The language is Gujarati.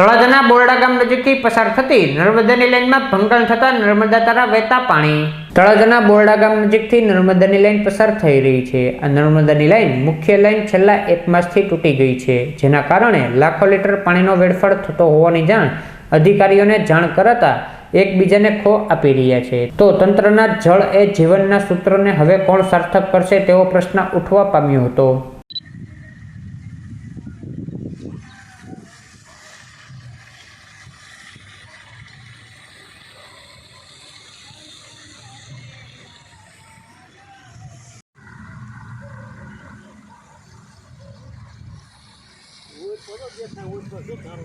તળાજાના બોરડા ગામ નજીકથી પસાર થતી નર્મદાની લાઇનમાં ભંગાણ થતા નર્મદા તારા વહેતા પાણી. તળાજાના બોરડા ગામ નજીકથી નર્મદાની લાઇન પસાર થઈ રહી છે. આ નર્મદાની લાઇન મુખ્ય લાઇન છેલ્લા એક માસથી તૂટી ગઈ છે, જેના કારણે લાખો લીટર પાણીનો વેડફાળ થતો હોવાની જાણ અધિકારીઓને જાણ કરાતા એકબીજાને ખો આપી રહ્યા છે. તો તંત્રના જળ એ જીવનના સૂત્રને હવે કોણ સાર્થક કરશે તેવો પ્રશ્ન ઉઠવા પામ્યો હતો. કરો જે થાય ઓછો છે ધારો